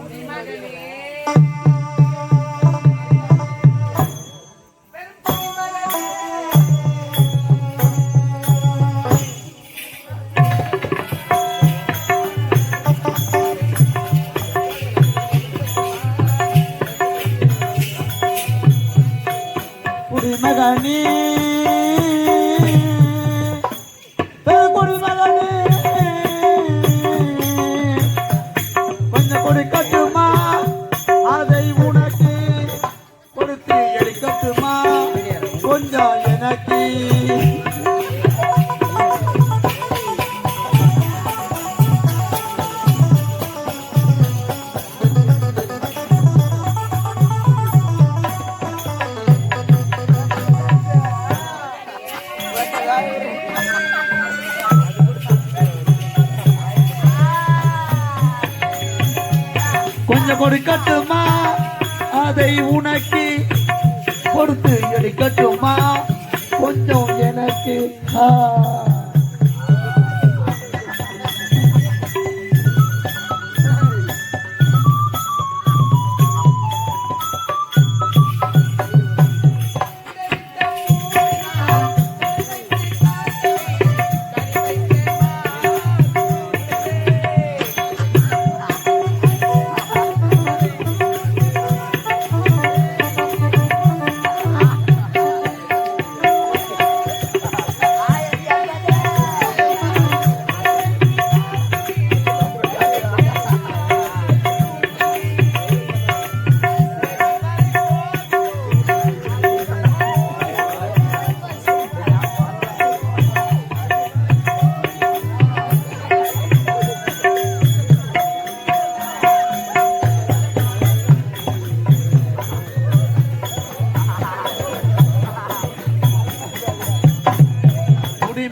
குடிமகனே அதை கொடுத்து எடுக்கட்டுமா கொஞ்சம் எனக்கு ஆ.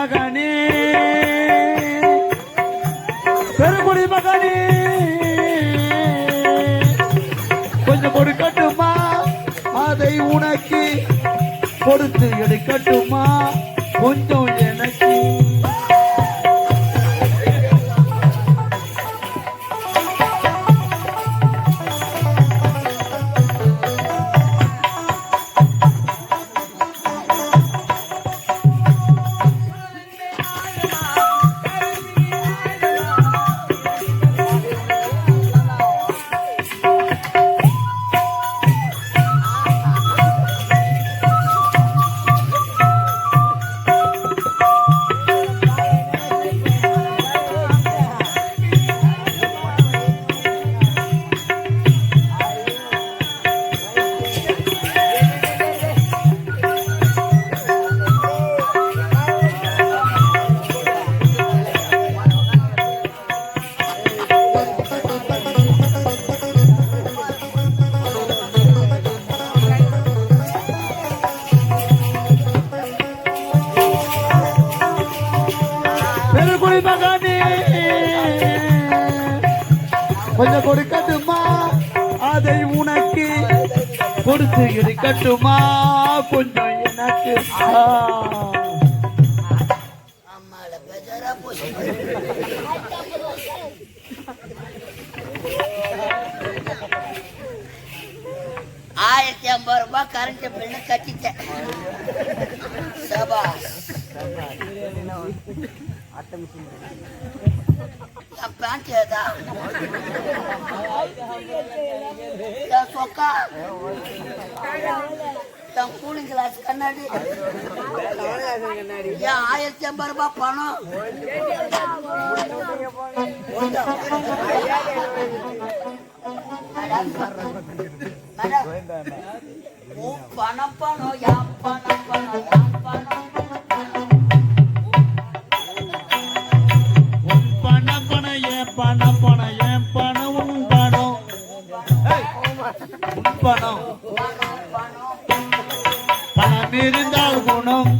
மகனே. பெருங்குடி மகனே. கொஞ்சம் கொடுக்கட்டுமா அதை உனக்கு கொடுத்து எடுக்கட்டுமா? கொஞ்சம் கொடுத்து இருக்கட்டுமா கொஞ்சம் எனக்கு ஆயிரத்தி ஐம்பது ரூபாய் கரண்ட் பில்லு கட்டிட்டேன். சபாஸ் என் பேண்ட் ஏதா என் கூலிங் கிளாஸ் கண்ணாடி என் ஆயிரத்தி ஐம்பது ரூபாய் பணம் பணம் பணம் பணம் பணம் பணம் பணம். பணம் இருந்தால் குணம்.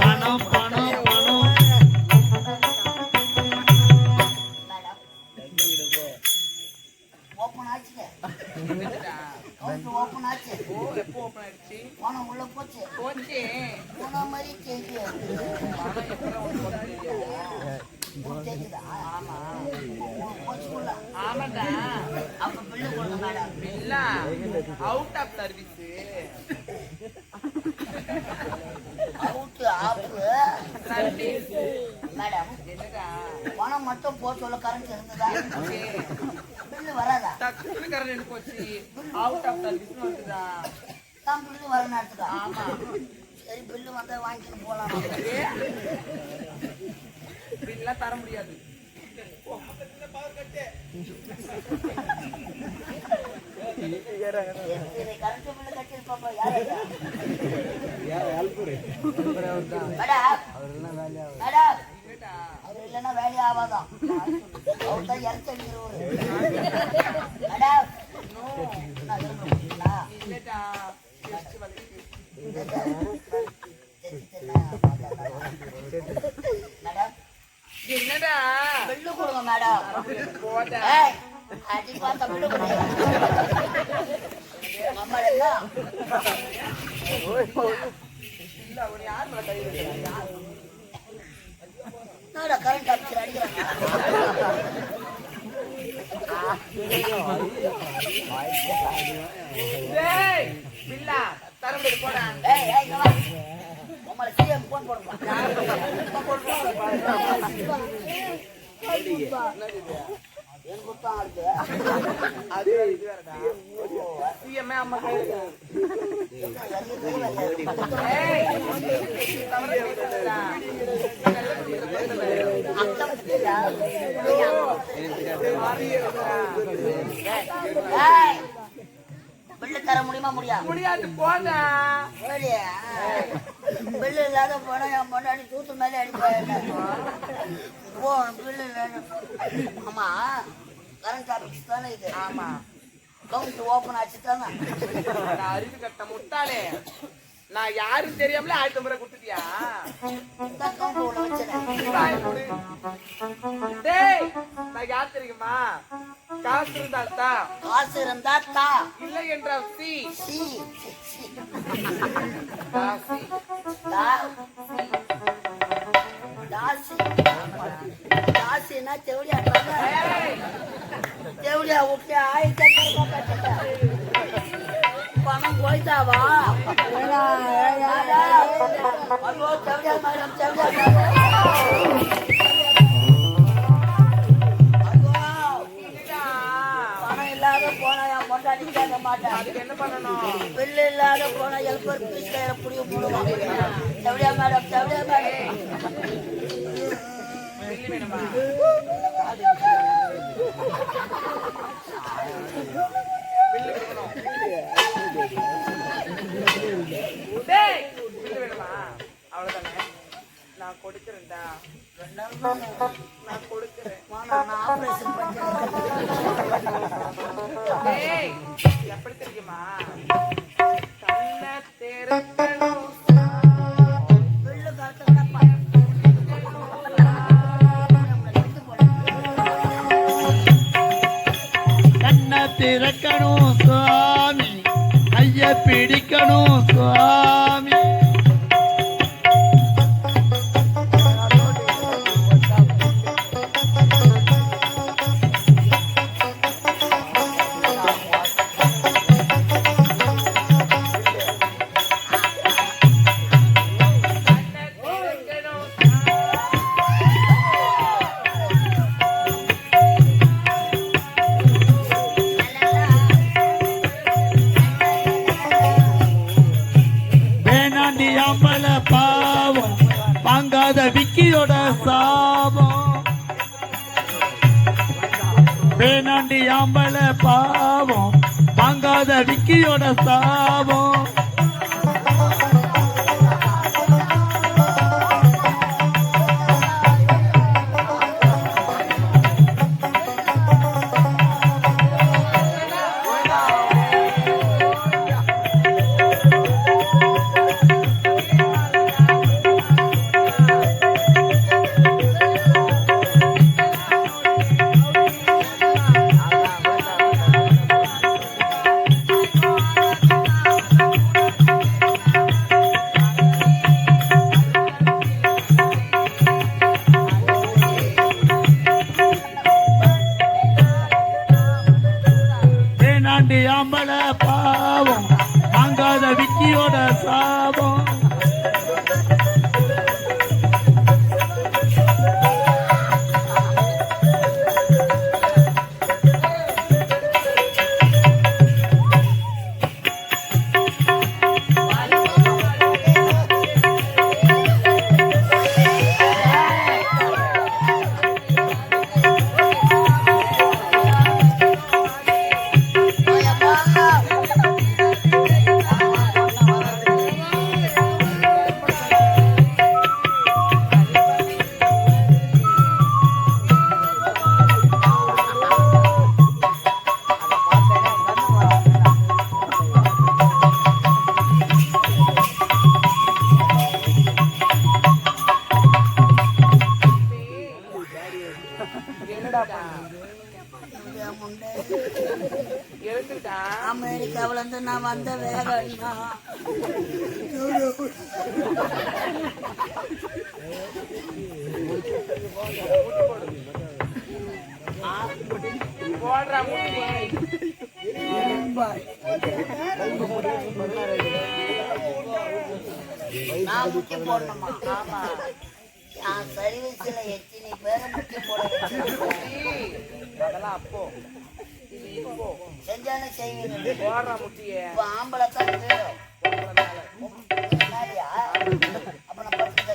பணம் பணம் பணம். உள்ள போச்சு போச்சு மாதிரி கேக்கு கேக்குதா போச்சுக்குள்ள அப்ப bill out of service of service madam என்னடா? பணம் மட்டும் போட்டு சொல்ல கரண்ட் இருந்ததா. பில்லு வராதா? டக்குனு கரண்ட் போச்சு. அவுட் ஆஃப் சர்வீஸ் வந்துதா? பில்லு வர நேரத்துக்கு? ஆமா. சரி பில்லு வந்தா வாங்கிட்டு போலாம். இப்படிலாம் தர முடியாது. அவர் இல்லைன்னா வேலையே ஆகாதான் அவர் தான் இறச்சி அடிக்கிறவரு மேடம் நான் விரும்புறீங்களா? இல்லடா just வலிக்குது. மேடம் என்னடா? பில்லு கொடுங்க மேடம். போடா. ஏய், அடி பார்த்தா பில்லு கொடுங்க. நம்ம என்ன இல்ல அவன் யார் மேல கை வைக்கிறா என்னடா கரண்ட் ஆஃபீஸர் அடிக்கிறாங்க டேய் பில்லா தர முடியாது போடா. ஏய் ஏய் இங்க வா. உங்களை சிஎம் போன் போடுங்க என் குத்தம் முடியுமா முடியாது முடியாது போடா பில்லு இல்லாத போனா என் பொண்டாடி தூத்து மேலே அடிப்பாங்க. போ பில்லு இல்லாத ஆமா கரண்ட் ஆஃபீஸ் தானே இது. ஆமா. கவுண்ட் ஓப்பன் ஆச்சு தானே அறிவு கட்ட முட்டாளே. நான் யாரும் தெரியாமல ஆயிரத்தி முறை கொடுத்துட்டியா. டேய் நான் யார் தெரியுமா? காசு இருந்தால் தான் காசு இருந்தா தா. இல்லை என்றால் சி. சி. தா தாசி தெவலியா ஏய், தேவடியா விட்டு ஆயிரத்தி அவன் போனா என் பொண்டாட்டி கேட்க மாட்டேன் அதுக்கு என்ன பண்ணணும் பில்லு இல்லாத போனா எழுப்பர் பீஸ்ல மேடம் மேடம் பில்லு வேணுமா பில்லு கொடுக்கணும் டேய் பில்லு வேணுமா அவ்வளவுதானே நான் கொடுக்குறேன்டா. நான் கொடுக்குறேன் நான் ஆபரேஷன் பண்ணேன் ஏய், எப்படி தெரியுமா? கண்ணை திறக்கணும் பில்லு கரெக்டாக கண்ணை திறக்கணும் சுவாமி. கைய பிடிக்கணும் சுவாமி. அம்பல பாவம் வாங்காத விக்கியோட சாபம். வேணாண்டி அம்பல பாவம் வாங்காத விக்கியோட சாபம். நான் முக்கிய போடணுமா? ஆமா. நான் சர்வீஸ்ல எத்தனை பேரை முக்கிய போட அதெல்லாம் அப்போ. இது செய்வீங்க போடுறா முட்டியே இப்ப ஆம்பளை தான் அப்ப நான் பத்து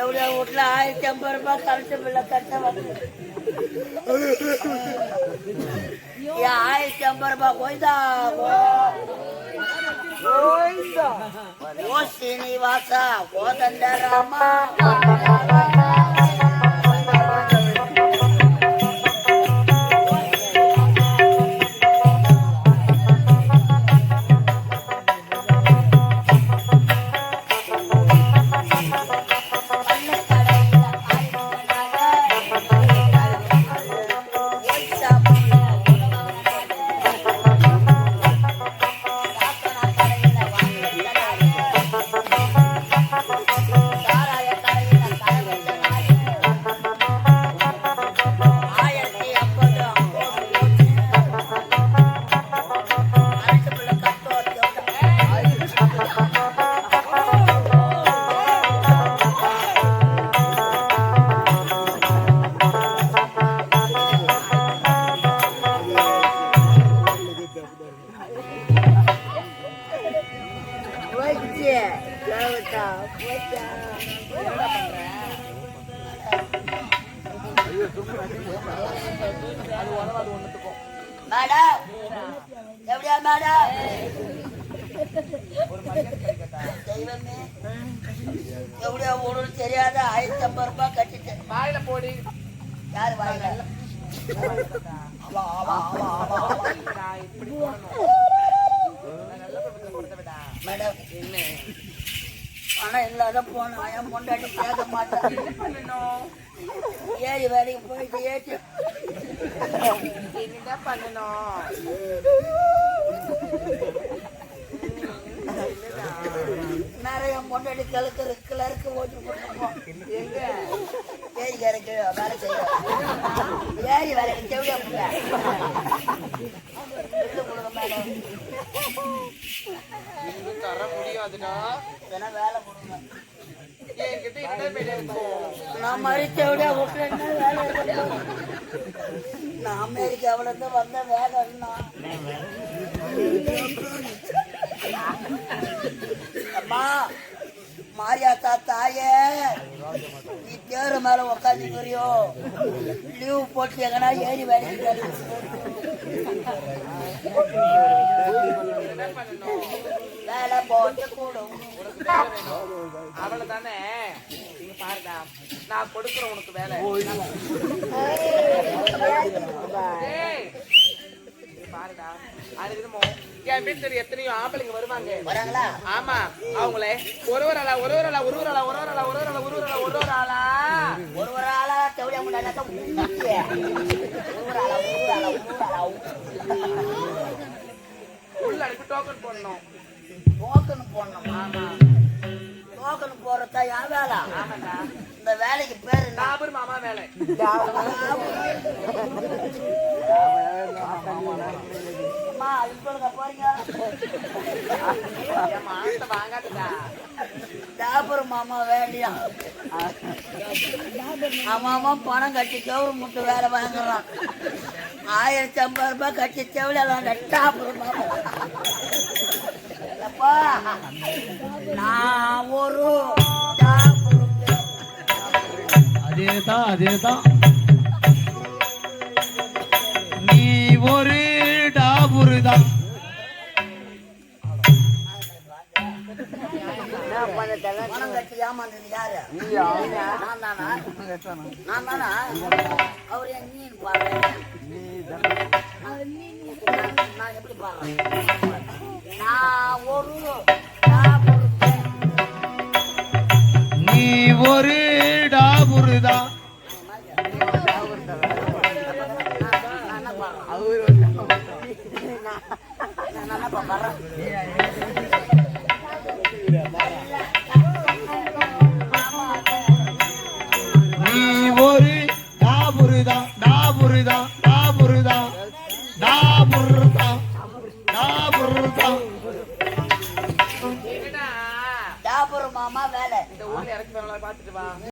எவ்வளோ வீட்டுல ஆயிரத்தி ஐம்பது ரூபாய் கரண்ட் பில்ல கட்ட வந்து. ஆயிரத்தி ஐம்பது ரூபாய் போய்தா? ஓ சீனிவாசா ஓ தண்டராமா. விடா மேடம் பணம் இல்லாத போனா என் பொண்டாட்டி கேட்க மாட்டேன் பண்ணணும் ஏறி வேலைக்கு போயிட்டு ஏற்றி என்னதான் பண்ணணும் நிறைய பொண்டாட்டி கிழக்கு கிளருக்கு ஓட்டி போட்டுருப்போம் எங்க? ஏறி கரைக்கு வேலை செய்ய ஏறி இன்னும் தர முடியாதுடா. வேலை கொடுங்க நான் செவிலியா விட்டுறேன்னா வேலை. நான் அமெரிக்காவுல இருந்து வந்த வேலைன்னா அம்மா. மாரியாத்தா தாயே நீ தேரு மேல உக்காந்துக்கிறியோ லீவ் போட்டு எங்கன்னா ஏறி வேலைக்கு வேலை போட்டு கூடும். அவளை தானே இங்க பாருடா நான் கொடுக்குறேன் உனக்கு வேலை. பாருடா அது என்னமோ என் வீட்டுல எத்தனையோ ஆம்பளைங்க வருவாங்க வராங்களா ஆமா அவங்களே ஒரு ஒரு ஆளா ஒரு ஒரு ஆளா ஒரு ஒரு ஆளா ஒரு ஒரு ஆளா ஒரு ஒரு ஆளா ஒரு ஒரு ஆளா ஒரு ஒரு ஆளா ஒரு ஒரு ஆளா தெவடியா முன்னாடி ஒரு ஒரு ஆளா ஒரு ஒரு ஆளா ஒரு ஒரு ஆளா உள்ள அனுப்பி டோக்கன் போடணும் டோக்கன் போடணும் ஆமா டோக்கன் போறதா யார் வேலை ஆமாண்டா இந்த வேலைக்கு பேரு? டாபர் மாமா வேலை. அம்மா இப்பொழுது போறீங்க? வாங்காதடா. டாபர் மாமா வேலையா? ஆமாமா பணம் கட்டி கவுரு முட்டு வேலை வாங்குறான். ஆயிரத்தி ஐம்பது ரூபாய் கட்டி செவிலாம் டாபர் மாமா. நான் ஒரு அதேதான் அதேதான். நீ ஒரு டாபுருதான். நான் ஒரு ஒரு டாபுருதா அவர்